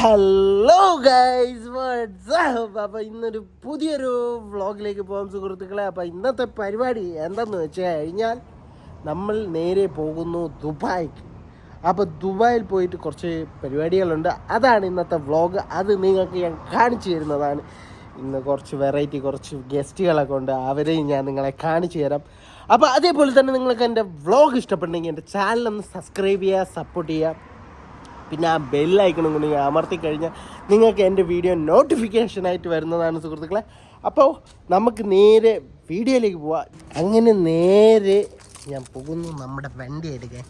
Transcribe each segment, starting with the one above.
Hello guys WhatsApp അപ്പോൾ ഇന്നൊരു പുതിയൊരു വ്ളോഗിലേക്ക് പോകാം സുഹൃത്തുക്കളെ. അപ്പോൾ ഇന്നത്തെ പരിപാടി എന്തെന്ന് വെച്ച് കഴിഞ്ഞാൽ നമ്മൾ നേരെ പോകുന്നു ദുബായ്ക്ക്. അപ്പോൾ ദുബായിൽ പോയിട്ട് കുറച്ച് പരിപാടികളുണ്ട്. അതാണ് ഇന്നത്തെ വ്ളോഗ് അത് നിങ്ങൾക്ക് ഞാൻ കാണിച്ചു തരുന്നതാണ്. ഇന്ന് കുറച്ച് വെറൈറ്റി കുറച്ച് ഗസ്റ്റുകളൊക്കെ ഉണ്ട്. അവരെയും ഞാൻ നിങ്ങളെ കാണിച്ചു തരാം. അപ്പോൾ അതേപോലെ തന്നെ നിങ്ങൾക്ക് എന്റെ വ്ളോഗ് ഇഷ്ടപ്പെട്ടെങ്കിൽ എന്റെ ഒന്ന് സബ്സ്ക്രൈബ് ചെയ്യുക സപ്പോർട്ട് ചെയ്യുക. പിന്നെ ആ ബെല്ലൈക്കണം കൂടി അമർത്തി കഴിഞ്ഞാൽ നിങ്ങൾക്ക് എന്റെ വീഡിയോ നോട്ടിഫിക്കേഷനായിട്ട് വരുന്നതാണ് സുഹൃത്തുക്കളെ. അപ്പോൾ നമുക്ക് നേരെ വീഡിയോയിലേക്ക് പോവാം. അങ്ങനെ നേരെ ഞാൻ പോകുന്നു നമ്മുടെ വണ്ടി എടുക്കാൻ.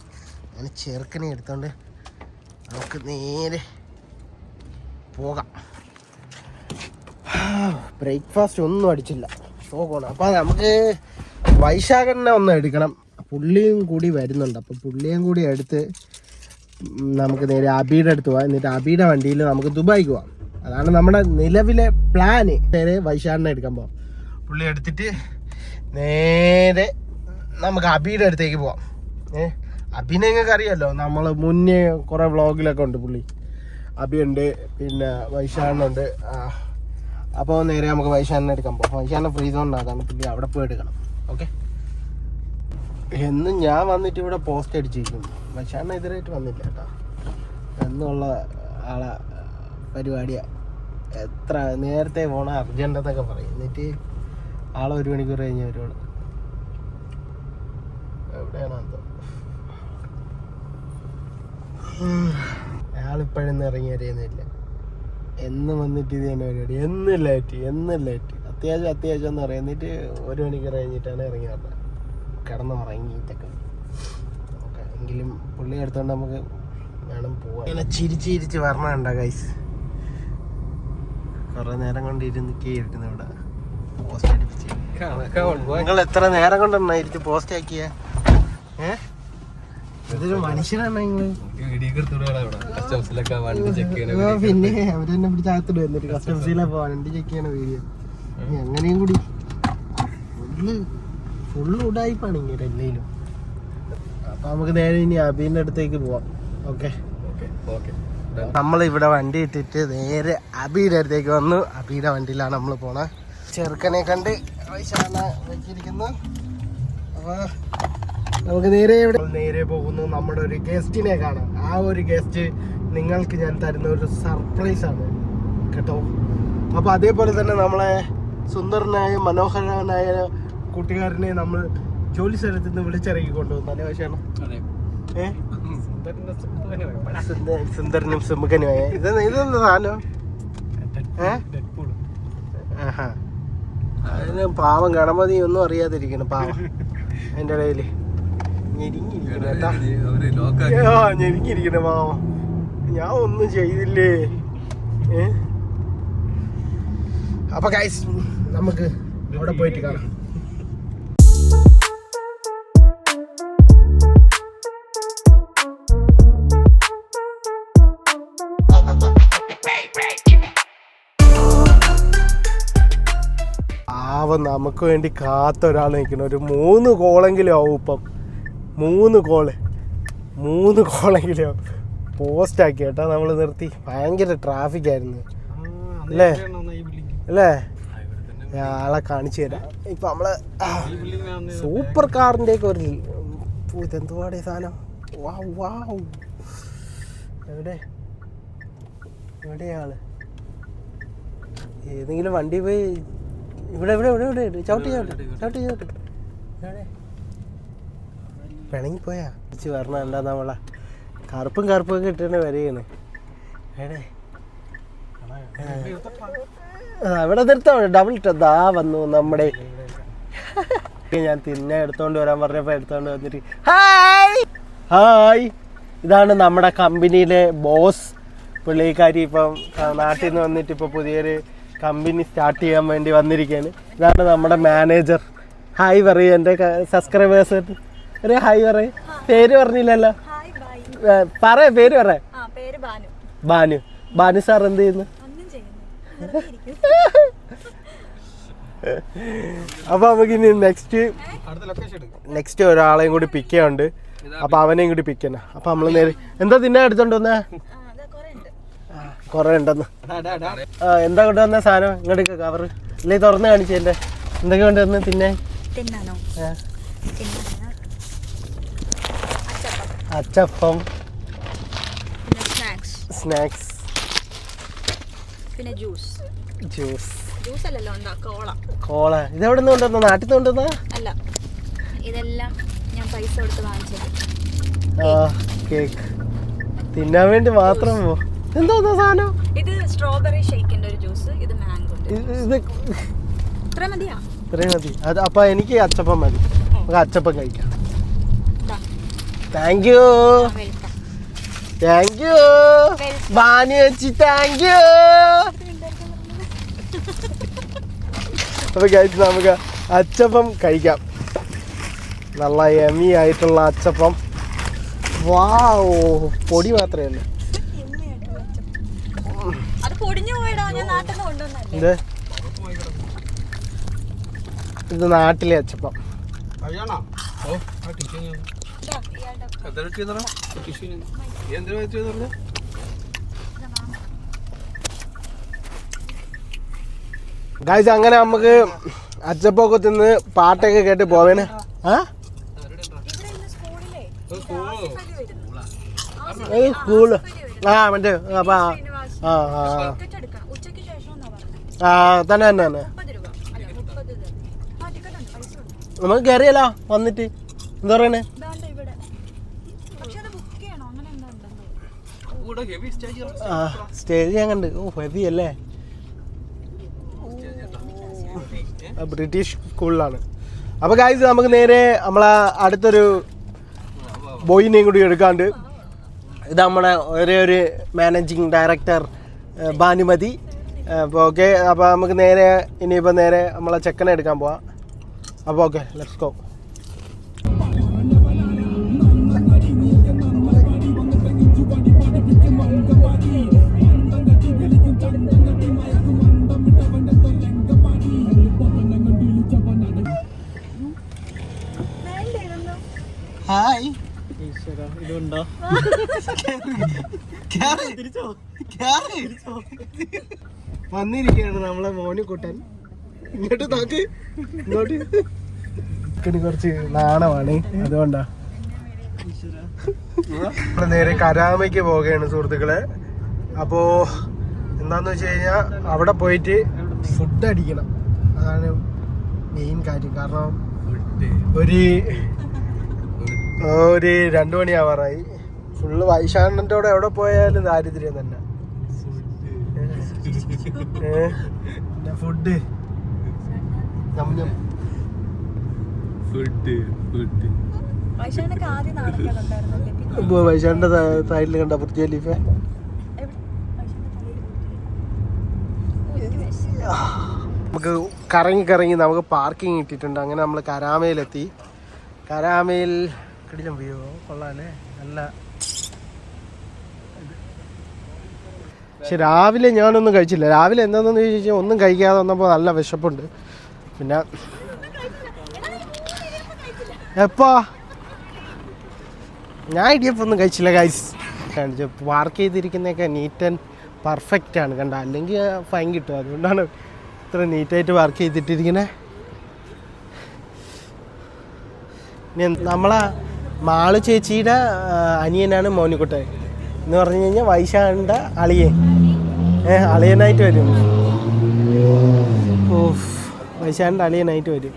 അങ്ങനെ ചെറുക്കനെ എടുത്തോണ്ട് നമുക്ക് നേരെ പോകാം. ബ്രേക്ക്ഫാസ്റ്റ് ഒന്നും അടിച്ചില്ല. പോകണം അപ്പോൾ നമുക്ക് വൈശാഖനെ ഒന്ന് എടുക്കണം. പുള്ളിയും കൂടി വരുന്നുണ്ട്. അപ്പോൾ പുള്ളിയും കൂടി എടുത്ത് നമുക്ക് നേരെ അബിയുടെ അടുത്ത് പോവാം. എന്നിട്ട് അബിയുടെ വണ്ടിയിൽ നമുക്ക് ദുബായിക്ക് പോവാം. അതാണ് നമ്മുടെ നിലവിലെ പ്ലാന് നേരെ വൈശാഖിനെ എടുക്കാൻ പോവാം. പുള്ളി എടുത്തിട്ട് നേരെ നമുക്ക് അബിയുടെ അടുത്തേക്ക് പോവാം. ഏ അബിനെ നിങ്ങൾക്ക് അറിയാമല്ലോ നമ്മൾ മുന്നേ കുറേ വ്ളോഗിലൊക്കെ ഉണ്ട് പുള്ളി. അബിയുണ്ട് പിന്നെ വൈശാഖനുണ്ട് അപ്പോൾ നേരെ നമുക്ക് വൈശാഖിനെ എടുക്കാൻ പോകാം വൈശാഖിനെ ഫ്രീ സോണിന് പുള്ളി അവിടെ പോയി എടുക്കണം. ഓക്കെ എന്നും ഞാൻ വന്നിട്ട് ഇവിടെ പോസ്റ്റ് അടിച്ചിരിക്കും പക്ഷെ എതിരായിട്ട് വന്നില്ല കേട്ടോ. എന്നുള്ള ആളെ പരിപാടിയാ എത്ര നേരത്തെ പോണ അർജന്റെന്നൊക്കെ പറയും. എന്നിട്ട് ആളെ ഒരു മണിക്കൂർ കഴിഞ്ഞ് വരുവാണ്. എവിടെയാണ് അയാളിപ്പോഴൊന്നും ഇറങ്ങി അറിയുന്നില്ല എന്നും വന്നിട്ട് ഇത് തന്നെ പരിപാടി. എന്നും ലേറ്റ് എന്നും ലേറ്റ് അത്യാവശ്യം അത്യാവശ്യം എന്ന് പറയും. എന്നിട്ട് ഒരു മണിക്കൂർ കഴിഞ്ഞിട്ടാണ് ഇറങ്ങി വന്നത് കിടന്നുറങ്ങിയിട്ടൊക്കെ. എങ്കിലും പുള്ളി എടുത്തോണ്ട് നമുക്ക് വേണം പോവാൻ. ഇങ്ങനെ ചിരിച്ച് ചിരിച്ച് വരണണ്ട ഗൈസ് കുറെ നേരം കൊണ്ട് ഇരുന്ന് ഇരുന്ന് ഇവിടെ പോസ്റ്റ് അടിപ്പിച്ച്. നിങ്ങൾ എത്ര നേരം കൊണ്ടെണ്ണ ഇരിച്ച് പോസ്റ്റ് ആക്കിയ? ഏ? ഇതൊരു മനുഷ്യനാണ് നിങ്ങൾ ഓ, പിന്നെ അവരെന്നെ പിടിച്ച് അകത്തിട്ട് വന്നിട്ട് കസ്റ്റംസിലെ വണ്ടി ചെക്ക് ചെയ്യണ വീഡിയോ എങ്ങനെയും കൂടി. ഫുള്ള് ഫുള്ള് ഉടായിപ്പാണ് ഇങ്ങനെ എല്ലാം അപ്പൊ നമുക്ക് നേരെ ഇനി അബീന്റെ അടുത്തേക്ക് പോവാം. ഓക്കെ? നമ്മൾ ഇവിടെ വണ്ടി ഇട്ടിട്ട് നേരെ അബിയുടെ അടുത്തേക്ക് വന്നു. അബിയുടെ വണ്ടിയിലാണ് നമ്മൾ പോണ. ചെറുക്കനെ കണ്ട് വെച്ചിരിക്കുന്നു. നമുക്ക് നേരെ ഇവിടെ നേരെ പോകുന്നു. നമ്മുടെ ഒരു ഗസ്റ്റിനെ കാണാം ആ ഒരു ഗസ്റ്റ് നിങ്ങൾക്ക് ഞാൻ തരുന്ന ഒരു സർപ്രൈസ് ആണ്. കേട്ടോ? അപ്പൊ അതേപോലെ തന്നെ നമ്മളെ സുന്ദരനായ മനോഹരനായ കൂട്ടുകാരനെ നമ്മൾ ജോലി സ്ഥലത്ത് നിന്ന് വിളിച്ചിറങ്ങി ഏ? സുന്ദ- സുന്ദരനും സുമുഖനുമായ. ഇത് ഇതെന്താ സാധനം? അതിന് പാവം ഗണപതി ഒന്നും അറിയാതിരിക്കണം പാവം. എന്റെ ഇടയിൽ ആ പാവം. ഞാൻ ഒന്നും ചെയ്തില്ലേ? ഏ? അപ്പൊ ഗൈസ് നമുക്ക് അവിടെ പോയിട്ട് കാണാം. പാവം നമുക്ക് വേണ്ടി കാത്തൊരാൾ നിൽക്കണം ഒരു മൂന്ന് കോളെങ്കിലും ആവും ഇപ്പം. മൂന്ന് കോൾ മൂന്ന് കോളെങ്കിലും ആവും. പോസ്റ്റാക്കി കേട്ടോ നമ്മൾ നിർത്തി. ഭയങ്കര ട്രാഫിക് ആയിരുന്നു. അല്ലേ? അല്ലേ? ആളെ കാണിച്ചു തരാം. ഇപ്പം നമ്മൾ സൂപ്പർ കാറിന്റെ ഒക്കെ ഒരു ഈ സാധനം? വാ വാ എവിടെ? എവിടെയാൾ ഏതെങ്കിലും വണ്ടി പോയി ഇവിടെ ഇവിടെ ഇവിടെ ഇവിടെ ചവിട്ടി ചവിട്ടി. ചവിട്ടി ചവിട്ടി. വേണമെങ്കിൽ പിണങ്ങി പോയാ. തിരിച്ച് വരണം എന്താ നമ്മളെ കറുപ്പും കറുപ്പും ഒക്കെ ഇട്ടിട്ട് വരികയാണ്. ആ, ഇവിടെ നിർത്താം ഡബിൾ ഇട്ടോ. ദാ വന്നു നമ്മുടെ. ഞാൻ തിന്നെ എടുത്തോണ്ട് വരാൻ പറഞ്ഞപ്പോ എടുത്തോണ്ട് വന്നിട്ട് ഹായ്! ഹായ്! ഇതാണ് നമ്മുടെ കമ്പനിയിലെ ബോസ്. പുള്ളിക്കാരി ഇപ്പം നാട്ടിൽ നിന്ന് വന്നിട്ട് ഇപ്പൊ പുതിയൊരു കമ്പനി സ്റ്റാർട്ട് ചെയ്യാൻ വേണ്ടി വന്നിരിക്കുകയാണ്. ഇതാണ് നമ്മുടെ മാനേജർ. ഹായ് പറയൂ. എന്റെ സബ്സ്ക്രൈബേഴ്സ് ഒരു ഹായ് പറയൂ. പേര് പറഞ്ഞില്ലല്ലോ. പറ പേര് പറ ആ പേര് ബാനു. ബാനു. ബാനു സാർ എന്ത് ചെയ്യുന്നു? അപ്പൊ നമുക്ക് ഇനി നെക്സ്റ്റ് നെക്സ്റ്റ് ഒരാളെയും കൂടി പിക്ക് ചെയ്യാനുണ്ട്. അപ്പൊ അവനെയും കൂടി പിക്ക് ചെയ്യണം. അപ്പൊ നമ്മൾ നേരെ എന്താ തിന്നെ എടുത്തോണ്ട് വന്നേ? കുറെ ഉണ്ട് കുറെ ഉണ്ടെന്ന് എന്താ കൊണ്ടുവന്ന സാധനം? ഇങ്ങോട്ട് കവർ അല്ലെ തുറന്ന് കാണിച്ചതിന്റെ എന്തൊക്കെ കൊണ്ടുവന്ന് തിന്നെ? അച്ചപ്പം. സ്നാക്സ്. സ്നാക്സ്. പിന്നെ ജ്യൂസ്. ജ്യൂസ്. ജ്യൂസ് അല്ലല്ലോ എന്താ കോള. കോള. ഇത് എവിടെ നിന്ന് കൊണ്ടുവന്ന? നാട്ടിൽ നിന്ന് കൊണ്ടുവന്ന? അല്ല. ഇതെല്ലാം ഞാൻ പൈസ കൊടുത്ത് വാങ്ങിച്ചത്. ആ കേക്ക്. തിന്നാൻ വേണ്ടി മാത്രം പോ. എന്തോന്നാ സാധനം? ഇത് സ്ട്രോബെറി ഷേക്കിന്റെ ഒരു ജ്യൂസ് ഇത് മാംഗോ ഇത് ഇത് ഇത്ര മതിയാ? ഇത്രയും മതി. അത് അപ്പൊ എനിക്ക് അച്ചപ്പം മതി. നമുക്ക് അച്ചപ്പം കഴിക്കാം. താങ്ക് യു താങ്ക് യു ബാനി വെച്ചി താങ്ക് യു അപ്പൊ കഴിച്ച് നമുക്ക് അച്ചപ്പം കഴിക്കാം. നല്ല എമി ആയിട്ടുള്ള അച്ചപ്പം. വാവ് പൊടി മാത്രമേ ഉള്ളൂ അത് പൊടിഞ്ഞു പോയടാ ഞാൻ നാട്ടിൽ നിന്ന് കൊണ്ടുവന്നല്ലേ ഇത് ഇത് നാട്ടിലെ അച്ചപ്പം. ഗായ്സ് അങ്ങനെ നമുക്ക് അച്ചപ്പൊക്കെ തിന്ന് പാട്ടൊക്കെ കേട്ട് പോവേനെ. ആ? ഇവിടെ സ്കൂളിലെ ആസിഫലി സ്കൂൾ. ആ മറ്റേ അപ്പൊ ആ ആ ആ ടിക്കറ്റ് എടുക്കണം ഉച്ചയ്ക്ക് ശേഷം എന്നാ പറഞ്ഞത് ആ തന്നെ തന്നെ തന്നെ. നമുക്ക് കയറിയല്ലോ വന്നിട്ട്. എന്താ പറയണേ? ആ സ്റ്റേജ് ഞാൻ കണ്ട്. ഓ ഹെവി അല്ലേ? ബ്രിട്ടീഷ് സ്കൂളിലാണ് അപ്പോൾ ഗായ്സ് നമുക്ക് നേരെ നമ്മളെ അടുത്തൊരു ബോയിനെയും കൂടി എടുക്കാണ്ട്. ഇത് നമ്മുടെ ഒരേ ഒരു മാനേജിങ് ഡയറക്ടർ ഭാനുമതി. അപ്പോൾ ഓക്കെ അപ്പോൾ നമുക്ക് നേരെ ഇനിയിപ്പോൾ നേരെ നമ്മളെ ചെക്കനെ എടുക്കാൻ പോവാം. അപ്പോൾ ഓക്കെ ലെറ്റ്സ് ഗോ ഹായ് ഇതുണ്ടോ? വന്നിരിക്കുകയാണ് നമ്മളെ മോനി കുട്ടൻ ഇങ്ങോട്ട് നോക്ക്. ഇങ്ങോട്ട്. കുറച്ച് നാണമാണ്. അതുകൊണ്ടാ. നേരെ കരാമയ്ക്ക് പോവുകയാണ് സുഹൃത്തുക്കളെ. അപ്പോ എന്താന്ന് വെച്ച് കഴിഞ്ഞാൽ അവിടെ പോയിട്ട് ഫുഡ് അടിക്കണം. അതാണ് മെയിൻ കാര്യം. കാരണം ഒരു ഒരു രണ്ടു മണിയാവാറായി. ഫുള്ള് വൈശാഖന്റെ എവിടെ പോയാലും ദാരിദ്ര്യം തന്നെ. ഫുഡ്. Food food. വൈശാഖിന്റെ സൈഡിൽ കണ്ട പൃഥ്വി നമുക്ക് കറങ്ങി കറങ്ങി നമുക്ക് പാർക്കിംഗ് കിട്ടിയിട്ടുണ്ട്. അങ്ങനെ നമ്മൾ കരാമയിലെത്തി. കരാമയിൽ കിടിലം വ്യൂ കൊള്ളാല്ലേ നല്ല പക്ഷെ രാവിലെ ഞാനൊന്നും കഴിച്ചില്ല. രാവിലെ എന്താണെന്ന് ചോദിച്ചാൽ ഒന്നും കഴിക്കാതെ വന്നപ്പോൾ നല്ല വിശപ്പുണ്ട്. പിന്നെ എപ്പാ? ഞാൻ ഇടിയപ്പം ഒന്നും കഴിച്ചില്ല ഗൈസ് കാണിച്ചു പാർക്ക് ചെയ്തിരിക്കുന്നതൊക്കെ നീറ്റ് ആൻഡ് പെർഫെക്റ്റ് ആണ് കണ്ട? അല്ലെങ്കിൽ ഫൈൻ കിട്ടും. അതുകൊണ്ടാണ് ഇത്ര നീറ്റായിട്ട് വർക്ക് ചെയ്തിട്ടിരിക്കുന്നത് ഇനി നമ്മളെ മാൾ ചേച്ചിയുടെ അനിയനാണ് മോനിക്കുട്ടൻ. എന്ന് പറഞ്ഞു കഴിഞ്ഞാൽ വൈശാഖിന്റെ അളിയൻ. ഏ അളിയനായിട്ട് വരും. ഓഫ് വൈശാഖിന്റെ അളിയനായിട്ട് വരും.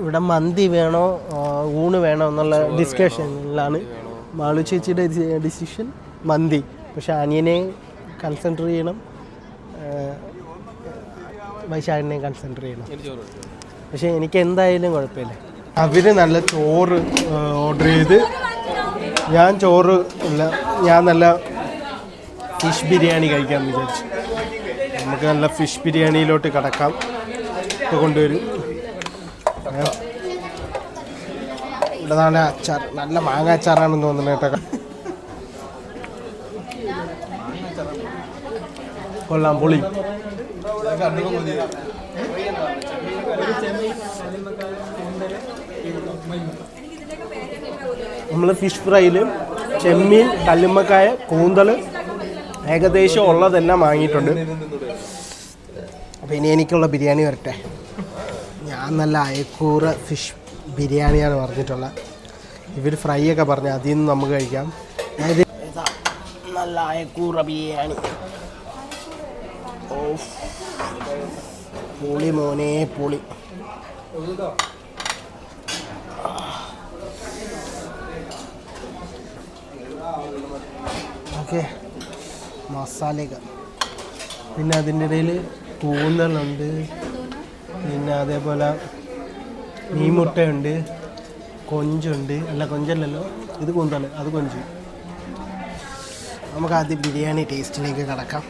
ഇവിടെ മന്തി വേണോ ഊണ് വേണോ എന്നുള്ള ഡിസ്കഷനിലാണ് മാളു ചേച്ചിയുടെ ഡിസിഷൻ. മന്തി. പക്ഷെ അനിയനെ കൺസെൻട്രേറ്റ് ചെയ്യണം. വൈശാലിനെ വൈശാഖിനെ കൺസെൻട്രേറ്റ് ചെയ്യണം. പക്ഷെ എനിക്ക് എന്തായാലും കുഴപ്പമില്ല. അവർ നല്ല ചോറ് ഓർഡർ ചെയ്ത്. ഞാൻ ചോറ് ഇല്ല ഞാൻ നല്ല ഫിഷ് ബിരിയാണി കഴിക്കാൻ വിചാരിച്ചു. നമുക്ക് നല്ല ഫിഷ് ബിരിയാണിയിലോട്ട് കിടക്കാം. ഇപ്പോൾ കൊണ്ടുവരും. നല്ല അച്ചാർ നല്ല മാങ്ങ അച്ചാറാണെന്ന് തോന്നുന്നു കേട്ടോ. കൊള്ളാം പൊളി. നമ്മൾ ഫിഷ് ഫ്രൈയിൽ ചെമ്മീൻ കല്ലുമ്മക്കായ കൂന്തൽ ഏകദേശം ഉള്ളതെല്ലാം വാങ്ങിയിട്ടുണ്ട്. അപ്പോൾ ഇനി എനിക്കുള്ള ബിരിയാണി വരട്ടെ. ഞാൻ നല്ല അയക്കൂറ ഫിഷ് ബിരിയാണിയാണ് പറഞ്ഞിട്ടുള്ളത്. ഇവർ ഫ്രൈ ഒക്കെ പറഞ്ഞ അതിൽ നിന്ന് നമുക്ക് കഴിക്കാം. അതായത് നല്ല അയക്കൂറ ബിരിയാണി. പൊളി മോനെ പൊളി. ഓക്കെ മസാലയൊക്കെ പിന്നെ അതിന്റെ ഇടയിൽ കൂന്തലുണ്ട് പിന്നെ അതേപോലെ മീൻമുട്ടയുണ്ട് കൊഞ്ചുണ്ട്. അല്ല കൊഞ്ചല്ലല്ലോ. ഇത് കൂന്തൽ അത് കൊഞ്ച്. നമുക്ക് ആദ്യം ബിരിയാണി ടേസ്റ്റിലേക്ക് കടക്കാം.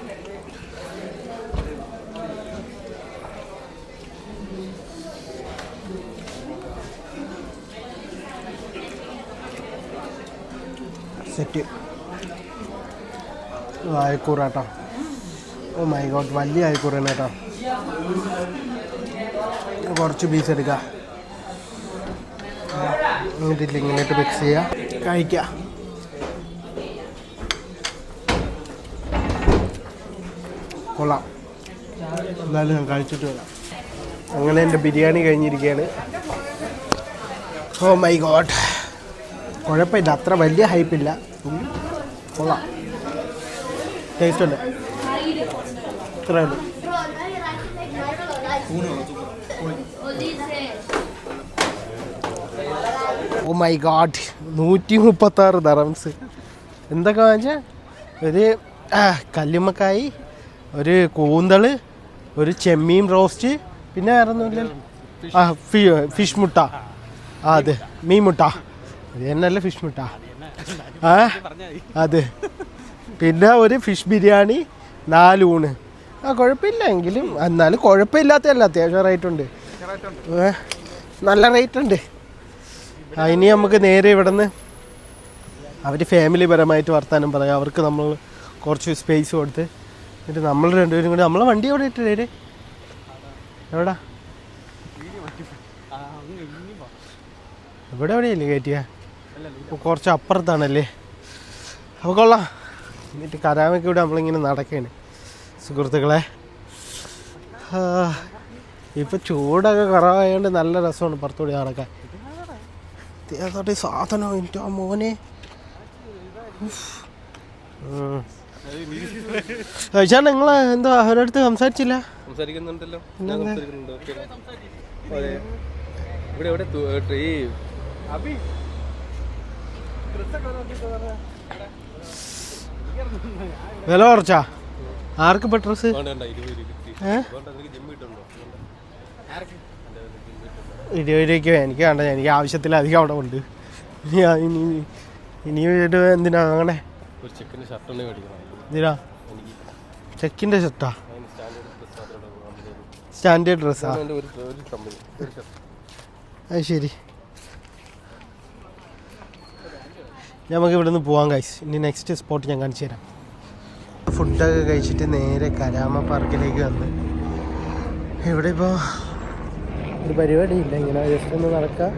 സെറ്റ്. അയക്കൂറ കേട്ടോ ഓ മൈ ഗോഡ് വലിയ അയക്കൂറയാണ് കേട്ടോ. കുറച്ച് പീസ് എടുക്കുക എന്നിട്ട് ഇങ്ങോട്ട് മിക്സ് ചെയ്യുക കഴിക്കുക കൊള്ളാം. എന്തായാലും ഞാൻ കഴിച്ചിട്ട് വരാം. അങ്ങനെ എന്റെ ബിരിയാണി കഴിഞ്ഞിരിക്കുകയാണ്. ഓ മൈ ഗോഡ് കുഴപ്പമില്ല അത്ര വലിയ ഹൈപ്പില്ല കൊള്ളാം. ടേസ്റ്റ് ഉണ്ട്. ഇത്രയേ ഉള്ളൂ. ഓ മൈ ഗാഡ് നൂറ്റി മുപ്പത്താറ് ദറംസ് എന്തൊക്കെ വാങ്ങിച്ചാൽ ഒരു കല്ലുമ്മക്കായി ഒരു കൂന്തൾ ഒരു ചെമ്മീൻ റോസ്റ്റ് പിന്നെ വേറൊന്നുമില്ല. ആ ഫി ഫിഷ് മുട്ട. ആ അതെ മീൻ മുട്ട. ഇത് തന്നെയല്ല ഫിഷ് മുട്ട. ആ അതെ. പിന്നെ ഒരു ഫിഷ് ബിരിയാണി നാലൂണ് ആ കുഴപ്പമില്ല എങ്കിലും എന്നാലും കുഴപ്പമില്ലാത്തതല്ല അത്യാവശ്യം റേറ്റ് ഉണ്ട്. നല്ല റേറ്റ് ഉണ്ട്. ഇനി നമുക്ക് നേരെ ഇവിടുന്ന് അവർ ഫാമിലി പരമായിട്ട് വർത്താനം പറയാം. അവർക്ക് നമ്മൾ കുറച്ച് സ്പേസ് കൊടുത്ത് എന്നിട്ട് നമ്മൾ രണ്ടുപേരും കൂടി നമ്മളെ വണ്ടി എവിടെ ഇട്ടേ എവിടാ? ഇവിടെ എവിടെയല്ലേ കയറ്റിയ കുറച്ച് അപ്പുറത്താണല്ലേ? അപ്പോൾ കൊള്ളാം. എന്നിട്ട് കരാമൊക്കെ ഇവിടെ നമ്മളിങ്ങനെ നടക്കുകയാണ് സുഹൃത്തുക്കളെ ഇപ്പം ചൂടൊക്കെ കുറവായതുകൊണ്ട് നല്ല രസമാണ് പുറത്തുകൂടി നടക്കാൻ. അതോട്ടെ സാധനം എന്റെ ആ മോനെ കഴിച്ചാൽ നിങ്ങൾ എന്താ അവരടുത്ത് അടുത്ത് സംസാരിച്ചില്ല? സംസാരിക്കുന്നുണ്ടല്ലോ. ഞാൻ എന്താ? സംസാരിക്കുന്നുണ്ട് ഓക്കേ. അതെ. ഇവിടെ അബി വില കുറച്ചാ? ആർക്ക് ഇപ്പൊ ഡ്രസ് ഇരുപത് രൂപയ്ക്ക് എനിക്ക് വേണ്ട എനിക്ക് ആവശ്യത്തിലധികം അവിടെ ഉണ്ട്. ഇനി ഇനി എന്തിനാ അങ്ങനെ? എന്തിനാ? ചെക്കിന്റെ ഷർട്ടാ സ്റ്റാൻഡേർഡ് ഡ്രസ് സ്റ്റാൻഡേർഡ് ഡ്രസ്സാ എന്റെ ഒരു ഒരു കമ്പനി ഒരു ഷർട്ട് അത് ശരി. നമുക്ക് ഇവിടെ നിന്ന് പോകാം കൈസ് ഇനി നെക്സ്റ്റ് സ്പോട്ട് ഞാൻ കാണിച്ചു തരാം. ഫുഡൊക്കെ കഴിച്ചിട്ട് നേരെ കരാമ പാർക്കിലേക്ക് വന്ന്. ഇവിടെ ഇപ്പോൾ ഒരു പരിപാടിയില്ല ഇങ്ങനെ ജസ്റ്റ് ഒന്ന് നടക്കാം.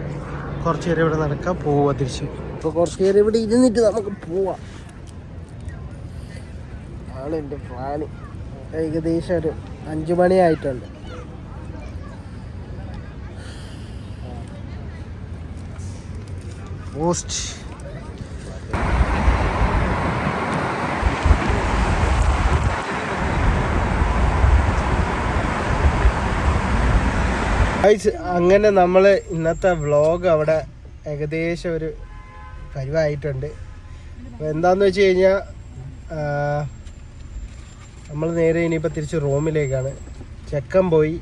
കുറച്ച് നേരം ഇവിടെ നടക്കാം പോവുക തിരിച്ച്. ഇപ്പോൾ കുറച്ച് നേരം ഇവിടെ ഇരുന്നിട്ട് നമുക്ക് പോവാം. ആണ് എന്റെ പ്ലാന് ഏകദേശം ഒരു അഞ്ച് മണി ആയിട്ടുണ്ട്. പോസ്റ്റ് അങ്ങനെ നമ്മൾ ഇന്നത്തെ വ്ലോഗ് അവിടെ ഏകദേശം ഒരു പരിവായിട്ടുണ്ട്. അപ്പോൾ എന്താന്ന് വെച്ച് കഴിഞ്ഞാൽ നമ്മൾ നേരെ ഇനിയിപ്പോൾ തിരിച്ച് റൂമിലേക്കാണ്. ചെക്കൻ പോയി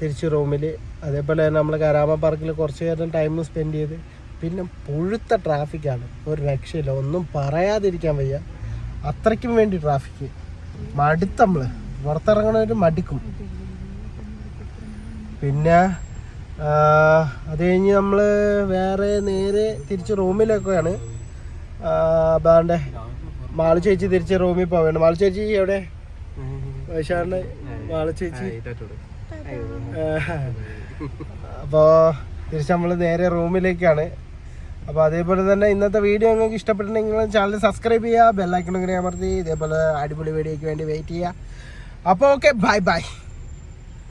തിരിച്ച് റൂമിൽ അതേപോലെ തന്നെ നമ്മൾ കരാമ പാർക്കിൽ കുറച്ച് നേരം ടൈം സ്പെൻഡ് ചെയ്ത് പിന്നെ പുഴുത്ത ട്രാഫിക്കാണ് ഒരു രക്ഷയില്ല. ഒന്നും പറയാതിരിക്കാൻ വയ്യ. അത്രയ്ക്കും വേണ്ടി ട്രാഫിക്ക് മടുത്ത് നമ്മൾ പുറത്തിറങ്ങണവർ മടിക്കും. പിന്നെ അത് കഴിഞ്ഞ് നമ്മൾ വേറെ നേരെ തിരിച്ച് റൂമിലൊക്കെയാണ് അതാണ്ട് മാളു ചേച്ചി തിരിച്ച് റൂമിൽ പോവുകയാണ് മാളു ചേച്ചി എവിടെ? വൈശാറിന്റെ മാളു ചേച്ചി. അപ്പോൾ തിരിച്ച് നമ്മൾ നേരെ റൂമിലേക്കാണ്. അപ്പോൾ അതേപോലെ തന്നെ ഇന്നത്തെ വീഡിയോ നിങ്ങൾക്ക് ഇഷ്ടപ്പെട്ടിട്ടുണ്ടെങ്കിൽ ചാനൽ സബ്സ്ക്രൈബ് ചെയ്യുക ബെല്ലൈക്കണമെങ്കിൽ അമർത്തി ഇതേപോലെ അടിപൊളി വീഡിയോയ്ക്ക് വേണ്ടി വെയിറ്റ് ചെയ്യുക. അപ്പോൾ ഓക്കെ ബൈ ബൈ